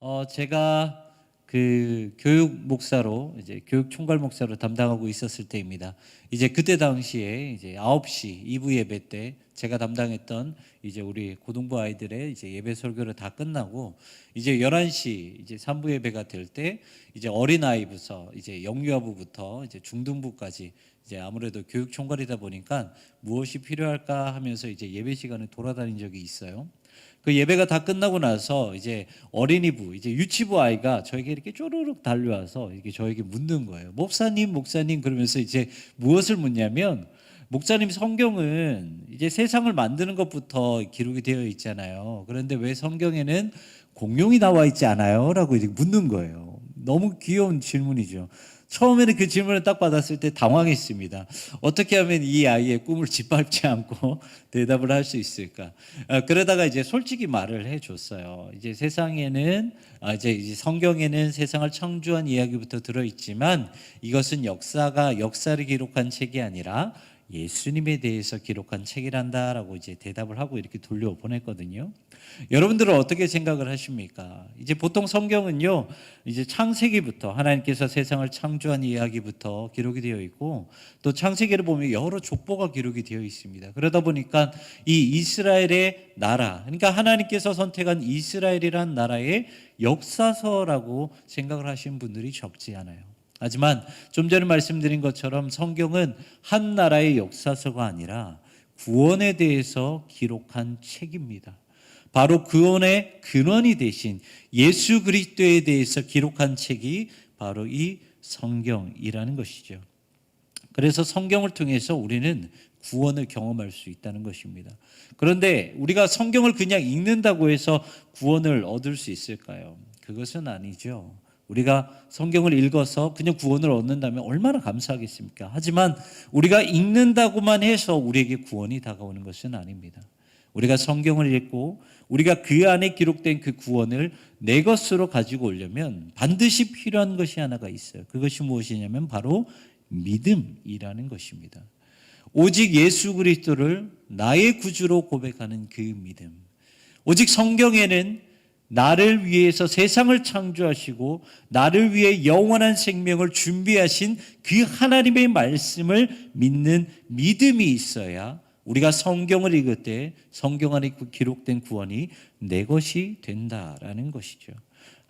어, 제가 그 교육 목사로 이제 교육 총괄 목사로 담당하고 있었을 때입니다. 이제 그때 당시에 이제 9시 2부 예배 때 제가 담당했던 이제 우리 고등부 아이들의 이제 예배 설교를 다 끝나고 이제 11시 이제 3부 예배가 될 때 이제 어린아이부터 이제 영유아부부터 이제 중등부까지 이제 아무래도 교육 총괄이다 보니까 무엇이 필요할까 하면서 이제 예배 시간에 돌아다닌 적이 있어요. 그 예배가 다 끝나고 나서 이제 어린이부, 이제 유치부 아이가 저에게 이렇게 쪼르륵 달려와서 이렇게 저에게 묻는 거예요. 목사님, 목사님 그러면서 이제 무엇을 묻냐면 목사님 성경은 이제 세상을 만드는 것부터 기록이 되어 있잖아요. 그런데 왜 성경에는 공룡이 나와 있지 않아요? 라고 이제 묻는 거예요. 너무 귀여운 질문이죠. 처음에는 그 질문을 딱 받았을 때 당황했습니다. 어떻게 하면 이 아이의 꿈을 짓밟지 않고 대답을 할 수 있을까? 아, 그러다가 이제 솔직히 말을 해줬어요. 이제 세상에는 아, 이제 이제 성경에는 세상을 창조한 이야기부터 들어 있지만 이것은 역사가 역사를 기록한 책이 아니라 예수님에 대해서 기록한 책이란다라고 이제 대답을 하고 이렇게 돌려 보냈거든요. 여러분들은 어떻게 생각을 하십니까? 이제 보통 성경은요, 이제 창세기부터 하나님께서 세상을 창조한 이야기부터 기록이 되어 있고 또 창세기를 보면 여러 족보가 기록이 되어 있습니다. 그러다 보니까 이 이스라엘의 나라, 그러니까 하나님께서 선택한 이스라엘이란 나라의 역사서라고 생각을 하시는 분들이 적지 않아요. 하지만 좀 전에 말씀드린 것처럼 성경은 한 나라의 역사서가 아니라 구원에 대해서 기록한 책입니다. 바로 구원의 근원이 되신 예수 그리스도에 대해서 기록한 책이 바로 이 성경이라는 것이죠. 그래서 성경을 통해서 우리는 구원을 경험할 수 있다는 것입니다. 그런데 우리가 성경을 그냥 읽는다고 해서 구원을 얻을 수 있을까요? 그것은 아니죠. 우리가 성경을 읽어서 그냥 구원을 얻는다면 얼마나 감사하겠습니까? 하지만 우리가 읽는다고만 해서 우리에게 구원이 다가오는 것은 아닙니다. 우리가 성경을 읽고 우리가 그 안에 기록된 그 구원을 내 것으로 가지고 오려면 반드시 필요한 것이 하나가 있어요. 그것이 무엇이냐면 바로 믿음이라는 것입니다. 오직 예수 그리스도를 나의 구주로 고백하는 그 믿음. 오직 성경에는 나를 위해서 세상을 창조하시고 나를 위해 영원한 생명을 준비하신 그 하나님의 말씀을 믿는 믿음이 있어야 우리가 성경을 읽을 때 성경 안에 기록된 구원이 내 것이 된다라는 것이죠.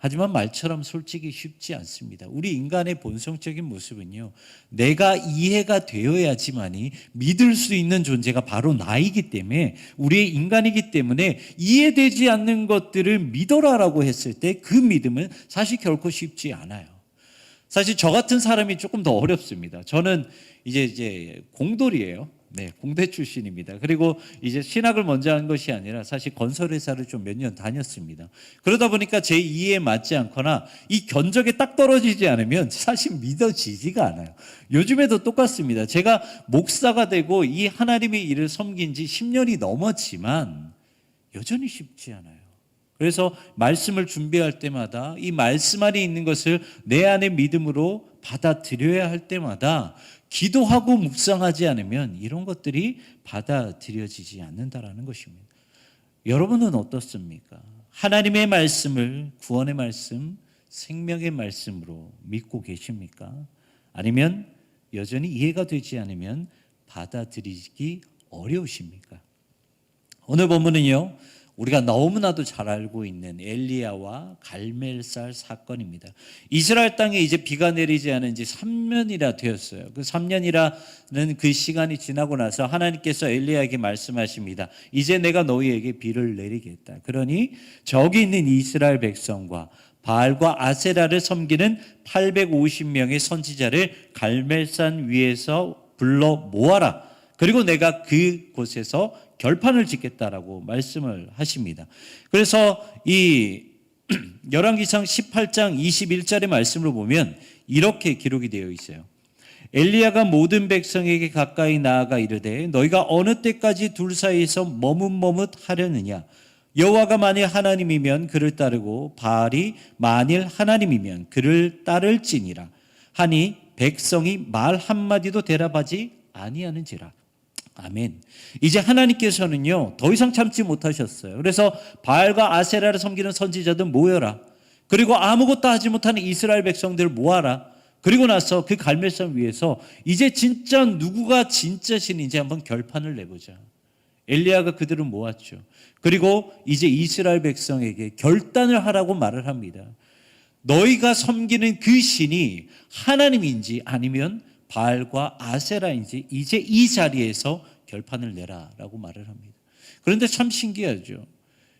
하지만 말처럼 솔직히 쉽지 않습니다. 우리 인간의 본성적인 모습은요, 내가 이해가 되어야지만이 믿을 수 있는 존재가 바로 나이기 때문에, 우리의 인간이기 때문에 이해되지 않는 것들을 믿어라라고 했을 때 그 믿음은 사실 결코 쉽지 않아요. 사실 저 같은 사람이 조금 더 어렵습니다. 저는 이제 이제 공돌이에요. 네, 공대 출신입니다. 그리고 이제 신학을 먼저 한 것이 아니라 사실 건설회사를 좀 몇 년 다녔습니다. 그러다 보니까 제 이해에 맞지 않거나 이 견적에 딱 떨어지지 않으면 사실 믿어지지가 않아요. 요즘에도 똑같습니다. 제가 목사가 되고 이 하나님의 일을 섬긴 지 10년이 넘었지만 여전히 쉽지 않아요. 그래서 말씀을 준비할 때마다 이 말씀 안에 있는 것을 내 안의 믿음으로 받아들여야 할 때마다 기도하고 묵상하지 않으면 이런 것들이 받아들여지지 않는다라는 것입니다. 여러분은 어떻습니까? 하나님의 말씀을 구원의 말씀, 생명의 말씀으로 믿고 계십니까? 아니면 여전히 이해가 되지 않으면 받아들이기 어려우십니까? 오늘 본문은요. 우리가 너무나도 잘 알고 있는 엘리야와 갈멜살 사건입니다. 이스라엘 땅에 이제 비가 내리지 않은 지 3년이라 되었어요. 그 3년이라는 그 시간이 지나고 나서 하나님께서 엘리야에게 말씀하십니다. 이제 내가 너희에게 비를 내리겠다. 그러니 저기 있는 이스라엘 백성과 바알과 아세라를 섬기는 850명의 선지자를 갈멜산 위에서 불러 모아라. 그리고 내가 그 곳에서 결판을 짓겠다라고 말씀을 하십니다. 그래서 이 열왕기상 18장 21절의 말씀을 보면 이렇게 기록이 되어 있어요. 엘리야가 모든 백성에게 가까이 나아가 이르되 너희가 어느 때까지 둘 사이에서 머뭇머뭇 하려느냐 여호와가 만일 하나님이면 그를 따르고 바알이 만일 하나님이면 그를 따를지니라 하니 백성이 말 한마디도 대답하지 아니하는지라 아멘. 이제 하나님께서는요, 더 이상 참지 못하셨어요. 그래서 바알과 아세라를 섬기는 선지자들 모여라. 그리고 아무것도 하지 못하는 이스라엘 백성들을 모아라. 그리고 나서 그 갈멜산 위에서 이제 진짜 누구가 진짜 신인지 한번 결판을 내보자. 엘리야가 그들을 모았죠. 그리고 이제 이스라엘 백성에게 결단을 하라고 말을 합니다. 너희가 섬기는 그 신이 하나님인지 아니면 바알과 아세라인지 이제 이 자리에서 결판을 내라라고 말을 합니다. 그런데 참 신기하죠.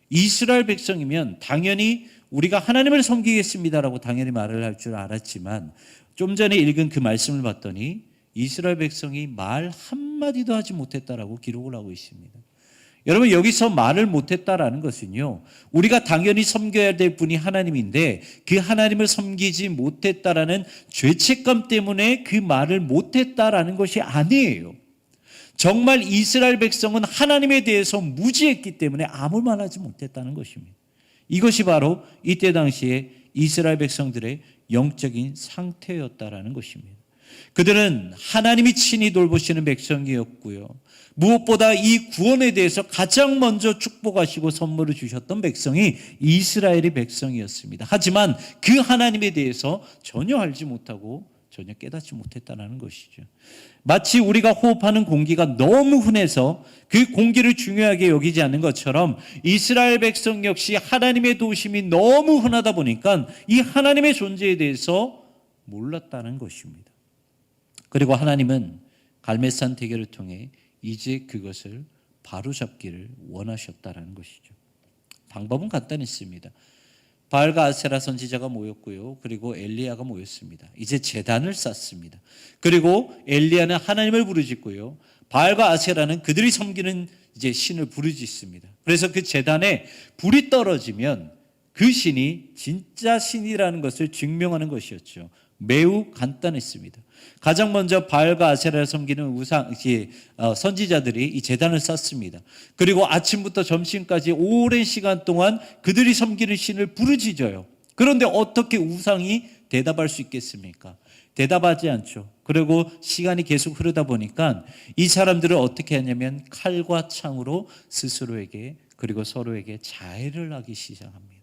이스라엘 백성이면 당연히 우리가 하나님을 섬기겠습니다라고 당연히 말을 할 줄 알았지만 좀 전에 읽은 그 말씀을 봤더니 이스라엘 백성이 말 한마디도 하지 못했다라고 기록을 하고 있습니다. 여러분 여기서 말을 못했다라는 것은요 우리가 당연히 섬겨야 될 분이 하나님인데 그 하나님을 섬기지 못했다라는 죄책감 때문에 그 말을 못했다라는 것이 아니에요. 정말 이스라엘 백성은 하나님에 대해서 무지했기 때문에 아무 말 하지 못했다는 것입니다. 이것이 바로 이때 당시에 이스라엘 백성들의 영적인 상태였다라는 것입니다. 그들은 하나님이 친히 돌보시는 백성이었고요. 무엇보다 이 구원에 대해서 가장 먼저 축복하시고 선물을 주셨던 백성이 이스라엘의 백성이었습니다. 하지만 그 하나님에 대해서 전혀 알지 못하고 전혀 깨닫지 못했다는 것이죠. 마치 우리가 호흡하는 공기가 너무 흔해서 그 공기를 중요하게 여기지 않는 것처럼 이스라엘 백성 역시 하나님의 도심이 너무 흔하다 보니까 이 하나님의 존재에 대해서 몰랐다는 것입니다. 그리고 하나님은 갈멜산 대결을 통해 이제 그것을 바로잡기를 원하셨다라는 것이죠. 방법은 간단했습니다. 바알과 아세라 선지자가 모였고요. 그리고 엘리야가 모였습니다. 이제 재단을 쌓습니다. 그리고 엘리야는 하나님을 부르짖고요. 바알과 아세라는 그들이 섬기는 이제 신을 부르짖습니다. 그래서 그 재단에 불이 떨어지면 그 신이 진짜 신이라는 것을 증명하는 것이었죠. 매우 간단했습니다. 가장 먼저 바알과 아세라를 섬기는 우상 어, 선지자들이 이 재단을 쌓습니다. 그리고 아침부터 점심까지 오랜 시간 동안 그들이 섬기는 신을 부르짖어요. 그런데 어떻게 우상이 대답할 수 있겠습니까? 대답하지 않죠. 그리고 시간이 계속 흐르다 보니까 이 사람들을 어떻게 하냐면 칼과 창으로 스스로에게 그리고 서로에게 자해를 하기 시작합니다.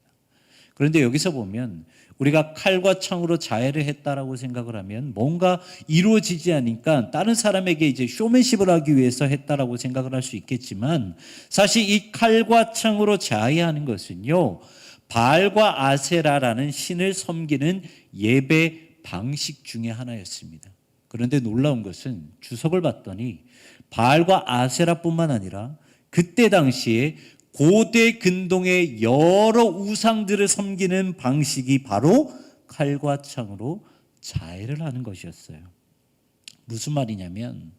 그런데 여기서 보면 우리가 칼과 창으로 자해를 했다라고 생각을 하면 뭔가 이루어지지 않으니까 다른 사람에게 이제 쇼맨십을 하기 위해서 했다라고 생각을 할 수 있겠지만 사실 이 칼과 창으로 자해하는 것은요 바알과 아세라라는 신을 섬기는 예배 방식 중의 하나였습니다. 그런데 놀라운 것은 주석을 봤더니 바알과 아세라뿐만 아니라 그때 당시에 고대 근동의 여러 우상들을 섬기는 방식이 바로 칼과 창으로 자해를 하는 것이었어요. 무슨 말이냐면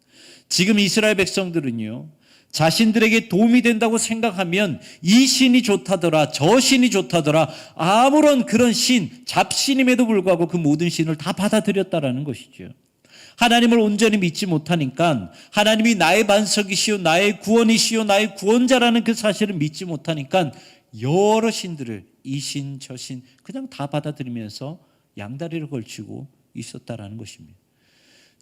지금 이스라엘 백성들은요. 자신들에게 도움이 된다고 생각하면 이 신이 좋다더라, 저 신이 좋다더라, 아무런 그런 신, 잡신임에도 불구하고 그 모든 신을 다 받아들였다라는 것이죠. 하나님을 온전히 믿지 못하니까 하나님이 나의 반석이시요 나의 구원이시요 나의 구원자라는 그 사실을 믿지 못하니까 여러 신들을 이신 저신 그냥 다 받아들이면서 양다리를 걸치고 있었다라는 것입니다.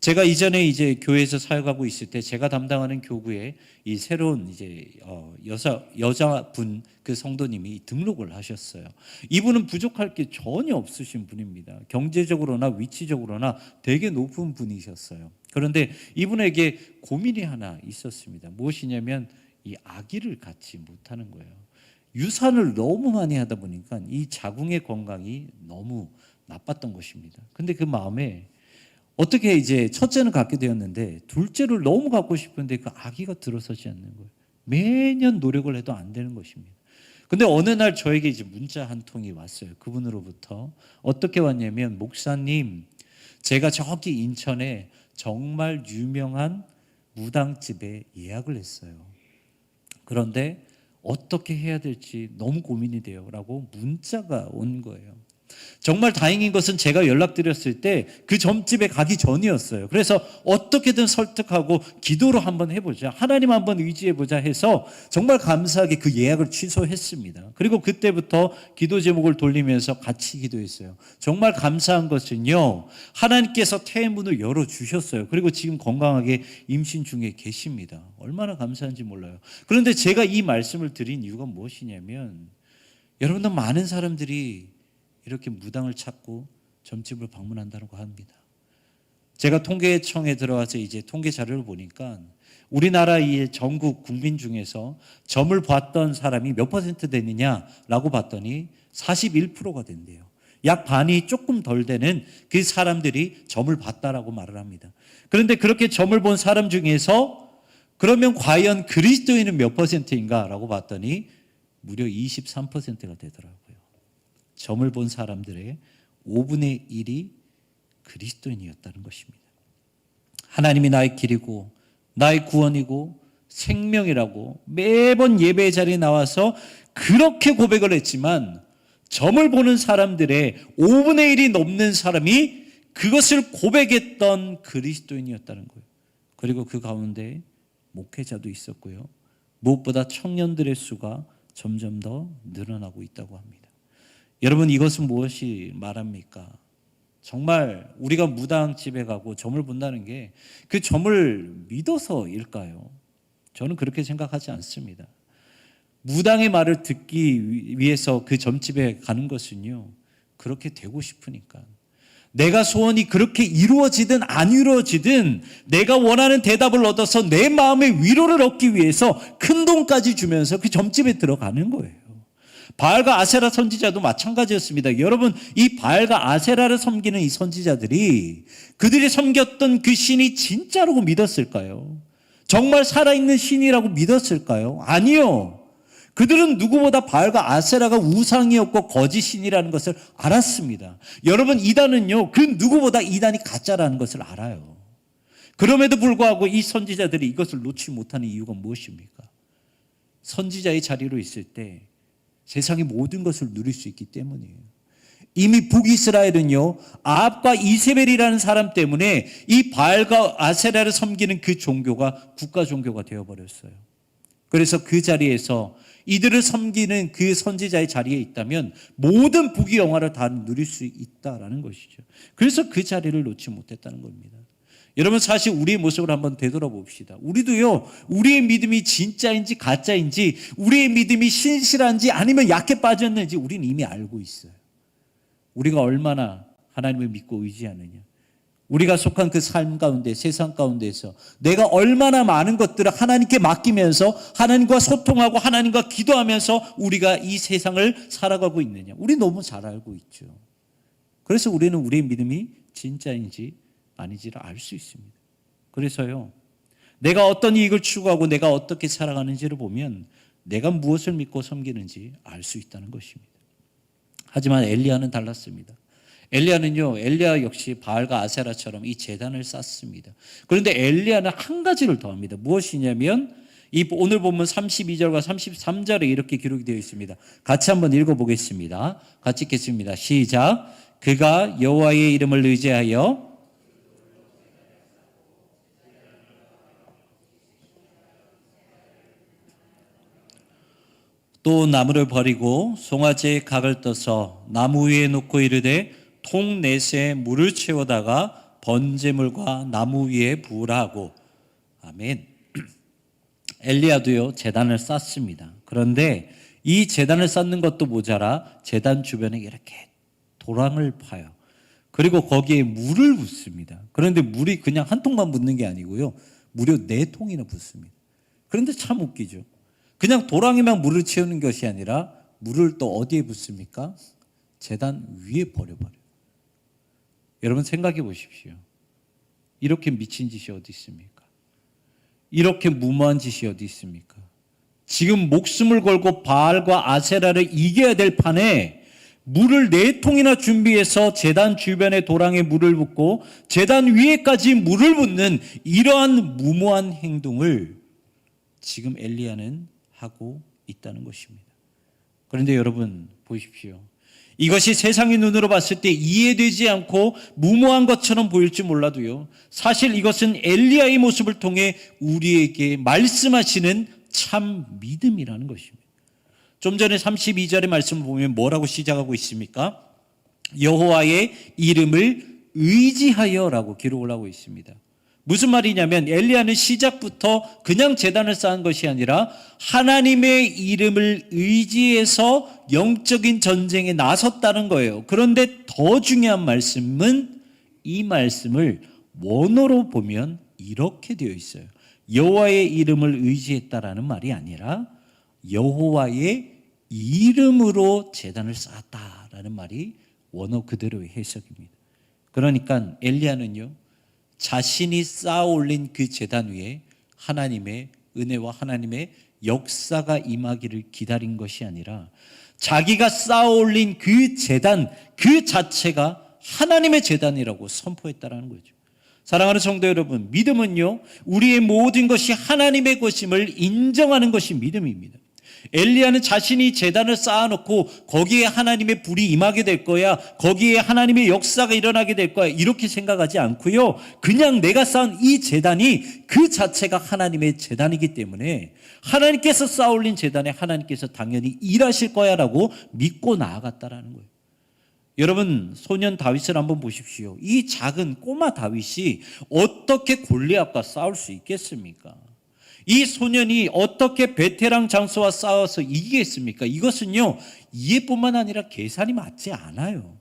제가 이전에 이제 교회에서 사역하고 있을 때 제가 담당하는 교구에 이 새로운 이제 어 여자 여자분 그 성도님이 등록을 하셨어요. 이분은 부족할 게 전혀 없으신 분입니다. 경제적으로나 위치적으로나 되게 높은 분이셨어요. 그런데 이분에게 고민이 하나 있었습니다. 무엇이냐면 이 아기를 갖지 못하는 거예요. 유산을 너무 많이 하다 보니까 이 자궁의 건강이 너무 나빴던 것입니다. 근데 그 마음에 어떻게 이제 첫째는 갖게 되었는데 둘째를 너무 갖고 싶은데 그 아기가 들어서지 않는 거예요. 매년 노력을 해도 안 되는 것입니다. 근데 어느 날 저에게 이제 문자 한 통이 왔어요. 그분으로부터 어떻게 왔냐면 목사님 제가 저기 인천에 정말 유명한 무당집에 예약을 했어요. 그런데 어떻게 해야 될지 너무 고민이 돼요라고 문자가 온 거예요. 정말 다행인 것은 제가 연락드렸을 때 그 점집에 가기 전이었어요. 그래서 어떻게든 설득하고 기도로 한번 해보자. 하나님 한번 의지해보자 해서 정말 감사하게 그 예약을 취소했습니다. 그리고 그때부터 기도 제목을 돌리면서 같이 기도했어요. 정말 감사한 것은요. 하나님께서 태문을 열어주셨어요. 그리고 지금 건강하게 임신 중에 계십니다. 얼마나 감사한지 몰라요. 그런데 제가 이 말씀을 드린 이유가 무엇이냐면 여러분들 많은 사람들이 이렇게 무당을 찾고 점집을 방문한다고 합니다. 제가 통계청에 들어와서 이제 통계 자료를 보니까 우리나라 이 전국 국민 중에서 점을 봤던 사람이 몇 퍼센트 되느냐라고 봤더니 41%가 된대요. 약 반이 조금 덜 되는 그 사람들이 점을 봤다라고 말을 합니다. 그런데 그렇게 점을 본 사람 중에서 그러면 과연 그리스도인은 몇 퍼센트인가라고 봤더니 무려 23%가 되더라고요. 점을 본 사람들의 5분의 1이 그리스도인이었다는 것입니다. 하나님이 나의 길이고 나의 구원이고 생명이라고 매번 예배 자리에 나와서 그렇게 고백을 했지만 점을 보는 사람들의 5분의 1이 넘는 사람이 그것을 고백했던 그리스도인이었다는 거예요. 그리고 그 가운데 목회자도 있었고요. 무엇보다 청년들의 수가 점점 더 늘어나고 있다고 합니다. 여러분 이것은 무엇이 말합니까? 정말 우리가 무당 집에 가고 점을 본다는 게 그 점을 믿어서일까요? 저는 그렇게 생각하지 않습니다. 무당의 말을 듣기 위해서 그 점집에 가는 것은요, 그렇게 되고 싶으니까. 내가 소원이 그렇게 이루어지든 안 이루어지든 내가 원하는 대답을 얻어서 내 마음의 위로를 얻기 위해서 큰 돈까지 주면서 그 점집에 들어가는 거예요. 바알과 아세라 선지자도 마찬가지였습니다. 여러분, 이 바알과 아세라를 섬기는 이 선지자들이 그들이 섬겼던 그 신이 진짜라고 믿었을까요? 정말 살아있는 신이라고 믿었을까요? 아니요. 그들은 누구보다 바알과 아세라가 우상이었고 거짓 신이라는 것을 알았습니다. 여러분, 이단은요, 그 누구보다 이단이 가짜라는 것을 알아요. 그럼에도 불구하고 이 선지자들이 이것을 놓지 못하는 이유가 무엇입니까? 선지자의 자리로 있을 때 세상의 모든 것을 누릴 수 있기 때문이에요. 이미 북이스라엘은요, 아합과 이세벨이라는 사람 때문에 이 바알과 아세라를 섬기는 그 종교가 국가 종교가 되어버렸어요. 그래서 그 자리에서 이들을 섬기는 그 선지자의 자리에 있다면 모든 북의 영화를 다 누릴 수 있다라는 것이죠. 그래서 그 자리를 놓지 못했다는 겁니다. 여러분 사실 우리의 모습을 한번 되돌아봅시다. 우리도요, 우리의 믿음이 진짜인지 가짜인지, 우리의 믿음이 신실한지 아니면 약해 빠졌는지 우리는 이미 알고 있어요. 우리가 얼마나 하나님을 믿고 의지하느냐. 우리가 속한 그 삶 가운데, 세상 가운데서 내가 얼마나 많은 것들을 하나님께 맡기면서 하나님과 소통하고 하나님과 기도하면서 우리가 이 세상을 살아가고 있느냐. 우리 너무 잘 알고 있죠. 그래서 우리는 우리의 믿음이 진짜인지 아니지를 알 수 있습니다. 그래서요, 내가 어떤 이익을 추구하고 내가 어떻게 살아가는지를 보면 내가 무엇을 믿고 섬기는지 알 수 있다는 것입니다. 하지만 엘리야는 달랐습니다. 엘리야는요, 엘리야 역시 바알과 아세라처럼 이 재단을 쌓습니다. 그런데 엘리야는 한 가지를 더합니다. 무엇이냐면 이 오늘 보면 32절과 33절에 이렇게 기록이 되어 있습니다. 같이 한번 읽어 보겠습니다. 같이 읽겠습니다. 시작. 그가 여호와의 이름을 의지하여 또 나무를 버리고 송아지의 각을 떠서 나무 위에 놓고 이르되 통 넷에 물을 채워다가 번제물과 나무 위에 부으라 하고 아멘. 엘리야도요 재단을 쌓습니다. 그런데 이 재단을 쌓는 것도 모자라 재단 주변에 이렇게 도랑을 파요. 그리고 거기에 물을 붓습니다. 그런데 물이 그냥 한 통만 붓는 게 아니고요. 무려 네 통이나 붓습니다. 그런데 참 웃기죠. 그냥 도랑에만 물을 채우는 것이 아니라 물을 또 어디에 붓습니까? 재단 위에 버려버려요. 여러분 생각해 보십시오. 이렇게 미친 짓이 어디 있습니까? 이렇게 무모한 짓이 어디 있습니까? 지금 목숨을 걸고 바알과 아세라를 이겨야 될 판에 물을 네 통이나 준비해서 재단 주변에 도랑에 물을 붓고 재단 위에까지 물을 붓는 이러한 무모한 행동을 지금 엘리야는 하고 있다는 것입니다. 그런데 여러분 보십시오. 이것이 세상의 눈으로 봤을 때 이해되지 않고 무모한 것처럼 보일지 몰라도요. 사실 이것은 엘리야의 모습을 통해 우리에게 말씀하시는 참 믿음이라는 것입니다. 좀 전에 32절의 말씀을 보면 뭐라고 시작하고 있습니까? 여호와의 이름을 의지하여라고 기록을 하고 있습니다. 무슨 말이냐면 엘리야는 시작부터 그냥 재단을 쌓은 것이 아니라 하나님의 이름을 의지해서 영적인 전쟁에 나섰다는 거예요. 그런데 더 중요한 말씀은 이 말씀을 원어로 보면 이렇게 되어 있어요. 여호와의 이름을 의지했다라는 말이 아니라 여호와의 이름으로 재단을 쌓았다라는 말이 원어 그대로의 해석입니다. 그러니까 엘리야는요. 자신이 쌓아 올린 그 재단 위에 하나님의 은혜와 하나님의 역사가 임하기를 기다린 것이 아니라 자기가 쌓아 올린 그 재단 그 자체가 하나님의 재단이라고 선포했다라는 거죠. 사랑하는 성도 여러분, 믿음은요, 우리의 모든 것이 하나님의 것임을 인정하는 것이 믿음입니다. 엘리야는 자신이 재단을 쌓아놓고 거기에 하나님의 불이 임하게 될 거야. 거기에 하나님의 역사가 일어나게 될 거야. 이렇게 생각하지 않고요. 그냥 내가 쌓은 이 재단이 그 자체가 하나님의 재단이기 때문에 하나님께서 쌓아 올린 재단에 하나님께서 당연히 일하실 거야라고 믿고 나아갔다라는 거예요. 여러분 소년 다윗을 한번 보십시오. 이 작은 꼬마 다윗이 어떻게 골리앗과 싸울 수 있겠습니까? 이 소년이 어떻게 베테랑 장수와 싸워서 이기겠습니까? 이것은요 이해뿐만 아니라 계산이 맞지 않아요.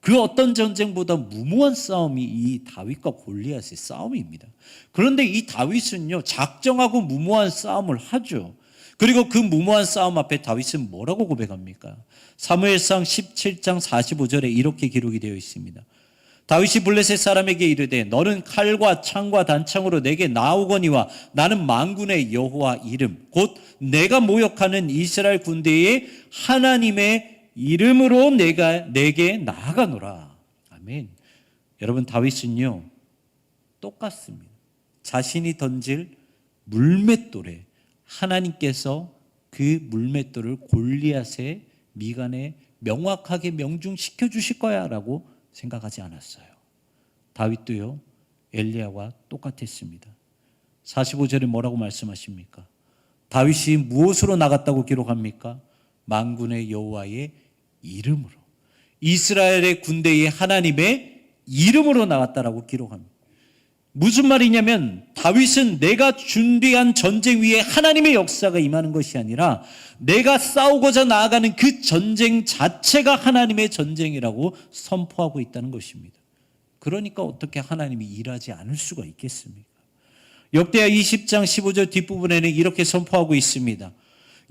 그 어떤 전쟁보다 무모한 싸움이 이 다윗과 골리앗의 싸움입니다. 그런데 이 다윗은요 작정하고 무모한 싸움을 하죠. 그리고 그 무모한 싸움 앞에 다윗은 뭐라고 고백합니까? 사무엘상 17장 45절에 이렇게 기록이 되어 있습니다. 다윗이 블레셋 사람에게 이르되 너는 칼과 창과 단창으로 내게 나오거니와 나는 만군의 여호와 이름 곧 내가 모욕하는 이스라엘 군대의 하나님의 이름으로 내가 내게 나아가노라. 아멘. 여러분 다윗은요 똑같습니다. 자신이 던질 물맷돌에 하나님께서 그 물맷돌을 골리앗의 미간에 명확하게 명중시켜 주실 거야라고 생각하지 않았어요. 다윗도요. 엘리야와 똑같았습니다. 45절에 뭐라고 말씀하십니까? 다윗이 무엇으로 나갔다고 기록합니까? 만군의 여호와의 이름으로 이스라엘의 군대의 하나님의 이름으로 나갔다라고 기록합니다. 무슨 말이냐면 다윗은 내가 준비한 전쟁 위에 하나님의 역사가 임하는 것이 아니라 내가 싸우고자 나아가는 그 전쟁 자체가 하나님의 전쟁이라고 선포하고 있다는 것입니다. 그러니까 어떻게 하나님이 일하지 않을 수가 있겠습니까? 역대하 20장 15절 뒷부분에는 이렇게 선포하고 있습니다.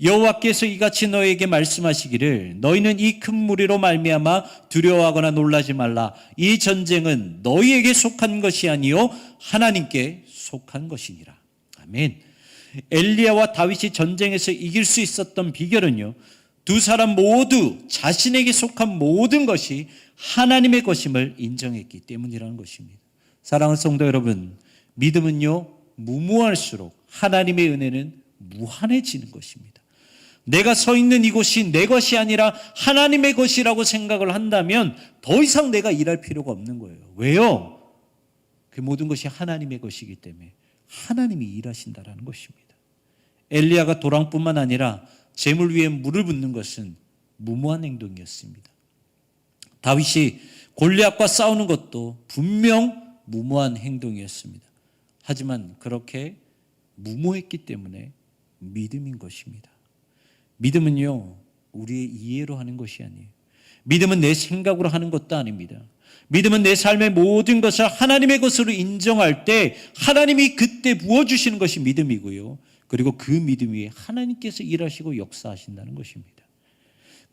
여호와께서 이같이 너에게 말씀하시기를 너희는 이 큰 무리로 말미암아 두려워하거나 놀라지 말라. 이 전쟁은 너희에게 속한 것이 아니요 하나님께 속한 것이니라. 아멘. 엘리야와 다윗이 전쟁에서 이길 수 있었던 비결은요 두 사람 모두 자신에게 속한 모든 것이 하나님의 것임을 인정했기 때문이라는 것입니다. 사랑하는 성도 여러분 믿음은요 무모할수록 하나님의 은혜는 무한해지는 것입니다 내가 서 있는 이곳이 내 것이 아니라 하나님의 것이라고 생각을 한다면 더 이상 내가 일할 필요가 없는 거예요. 왜요? 그 모든 것이 하나님의 것이기 때문에 하나님이 일하신다라는 것입니다. 엘리야가 도랑뿐만 아니라 재물 위에 물을 붓는 것은 무모한 행동이었습니다. 다윗이 골리앗과 싸우는 것도 분명 무모한 행동이었습니다. 하지만 그렇게 무모했기 때문에 믿음인 것입니다. 믿음은요, 우리의 이해로 하는 것이 아니에요. 믿음은 내 생각으로 하는 것도 아닙니다. 믿음은 내 삶의 모든 것을 하나님의 것으로 인정할 때 하나님이 그때 부어주시는 것이 믿음이고요. 그리고 그 믿음 위에 하나님께서 일하시고 역사하신다는 것입니다.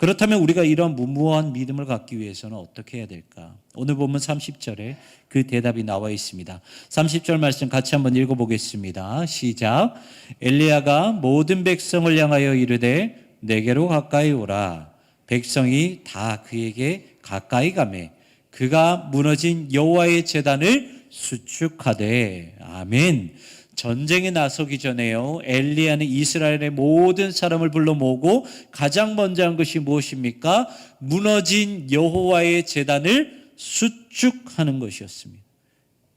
그렇다면 우리가 이런 무모한 믿음을 갖기 위해서는 어떻게 해야 될까? 오늘 보면 30절에 그 대답이 나와 있습니다. 30절 말씀 같이 한번 읽어보겠습니다. 시작. 엘리야가 모든 백성을 향하여 이르되 내게로 가까이 오라. 백성이 다 그에게 가까이 가매 그가 무너진 여호와의 제단을 수축하되 아멘. 전쟁에 나서기 전에요. 엘리야는 이스라엘의 모든 사람을 불러 모으고 가장 먼저 한 것이 무엇입니까? 무너진 여호와의 제단을 수축하는 것이었습니다.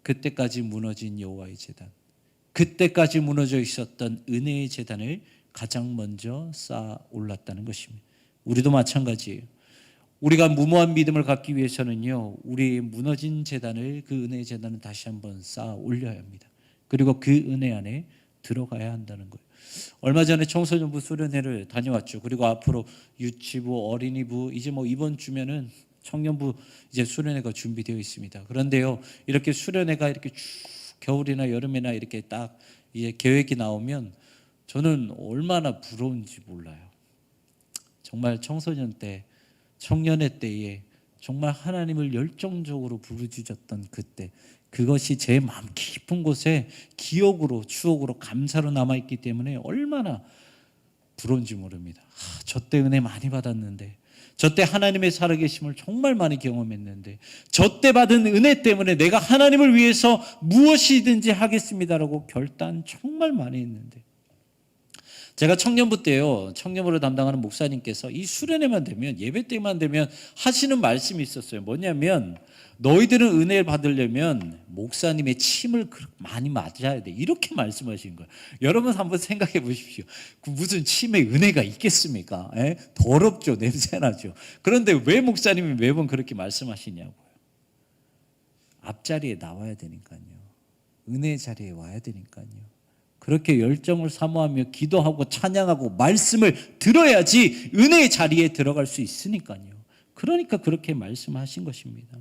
그때까지 무너진 여호와의 제단. 그때까지 무너져 있었던 은혜의 제단을 가장 먼저 쌓아 올랐다는 것입니다. 우리도 마찬가지예요. 우리가 무모한 믿음을 갖기 위해서는요, 우리의 무너진 재단을 그 은혜의 재단을 다시 한번 쌓아 올려야 합니다. 그리고 그 은혜 안에 들어가야 한다는 거예요. 얼마 전에 청소년부 수련회를 다녀왔죠. 그리고 앞으로 유치부, 어린이부 이제 뭐 이번 주면은 청년부 이제 수련회가 준비되어 있습니다. 그런데요, 이렇게 수련회가 이렇게 쭉 겨울이나 여름이나 이렇게 딱 이제 계획이 나오면 저는 얼마나 부러운지 몰라요. 정말 청소년 때, 청년의 때에 정말 하나님을 열정적으로 부르짖었던 그때 그것이 제 마음 깊은 곳에 기억으로 추억으로 감사로 남아 있기 때문에 얼마나 부러운지 모릅니다. 아, 저때 은혜 많이 받았는데 저때 하나님의 살아계심을 정말 많이 경험했는데 저때 받은 은혜 때문에 내가 하나님을 위해서 무엇이든지 하겠습니다라고 결단 정말 많이 했는데 제가 청년부 때요 청년부를 담당하는 목사님께서 이 수련회만 되면 예배 때만 되면 하시는 말씀이 있었어요 뭐냐면 너희들은 은혜를 받으려면 목사님의 침을 그렇게 많이 맞아야 돼. 이렇게 말씀하신 거예요. 여러분 한번 생각해 보십시오. 그 무슨 침에 은혜가 있겠습니까? 에? 더럽죠 냄새나죠. 그런데 왜 목사님이 매번 그렇게 말씀하시냐고요? 앞자리에 나와야 되니까요. 은혜 자리에 와야 되니까요. 그렇게 열정을 사모하며 기도하고 찬양하고 말씀을 들어야지 은혜의 자리에 들어갈 수 있으니까요. 그러니까 그렇게 말씀하신 것입니다.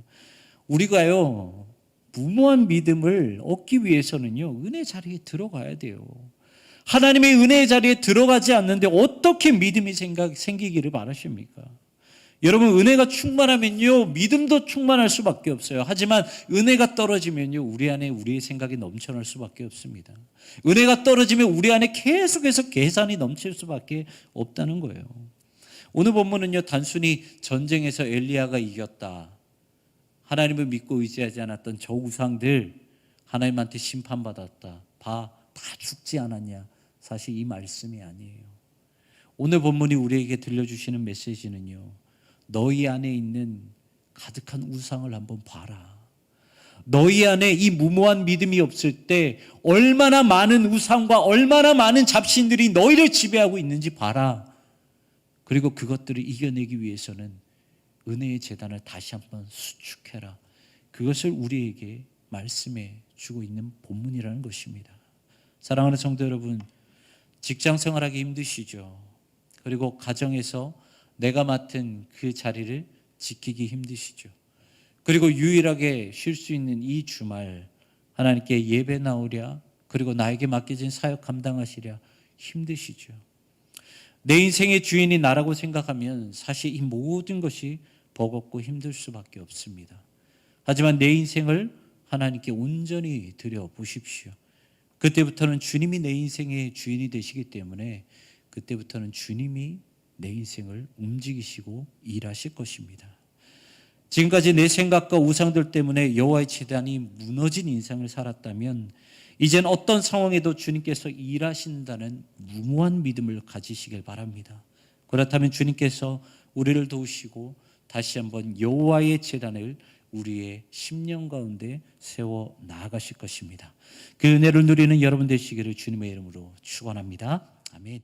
우리가요, 무모한 믿음을 얻기 위해서는요, 은혜 자리에 들어가야 돼요. 하나님의 은혜의 자리에 들어가지 않는데 어떻게 믿음이 생각, 생기기를 바라십니까? 여러분 은혜가 충만하면요 믿음도 충만할 수밖에 없어요. 하지만 은혜가 떨어지면요 우리 안에 우리의 생각이 넘쳐날 수밖에 없습니다. 은혜가 떨어지면 우리 안에 계속해서 계산이 넘칠 수밖에 없다는 거예요. 오늘 본문은요 단순히 전쟁에서 엘리야가 이겼다. 하나님을 믿고 의지하지 않았던 저 우상들 하나님한테 심판받았다. 봐, 다 죽지 않았냐? 사실 이 말씀이 아니에요. 오늘 본문이 우리에게 들려주시는 메시지는요. 너희 안에 있는 가득한 우상을 한번 봐라. 너희 안에 이 무모한 믿음이 없을 때 얼마나 많은 우상과 얼마나 많은 잡신들이 너희를 지배하고 있는지 봐라. 그리고 그것들을 이겨내기 위해서는 은혜의 재단을 다시 한번 수축해라. 그것을 우리에게 말씀해 주고 있는 본문이라는 것입니다. 사랑하는 성도 여러분, 직장 생활하기 힘드시죠? 그리고 가정에서 내가 맡은 그 자리를 지키기 힘드시죠. 그리고 유일하게 쉴 수 있는 이 주말 하나님께 예배 나오랴 그리고 나에게 맡겨진 사역 감당하시랴 힘드시죠. 내 인생의 주인이 나라고 생각하면 사실 이 모든 것이 버겁고 힘들 수밖에 없습니다. 하지만 내 인생을 하나님께 온전히 드려 보십시오. 그때부터는 주님이 내 인생의 주인이 되시기 때문에 그때부터는 주님이 내 인생을 움직이시고 일하실 것입니다. 지금까지 내 생각과 우상들 때문에 여호와의 재단이 무너진 인생을 살았다면 이젠 어떤 상황에도 주님께서 일하신다는 무모한 믿음을 가지시길 바랍니다. 그렇다면 주님께서 우리를 도우시고 다시 한번 여호와의 재단을 우리의 심령 가운데 세워 나아가실 것입니다. 그 은혜를 누리는 여러분 되시기를 주님의 이름으로 축원합니다. 아멘.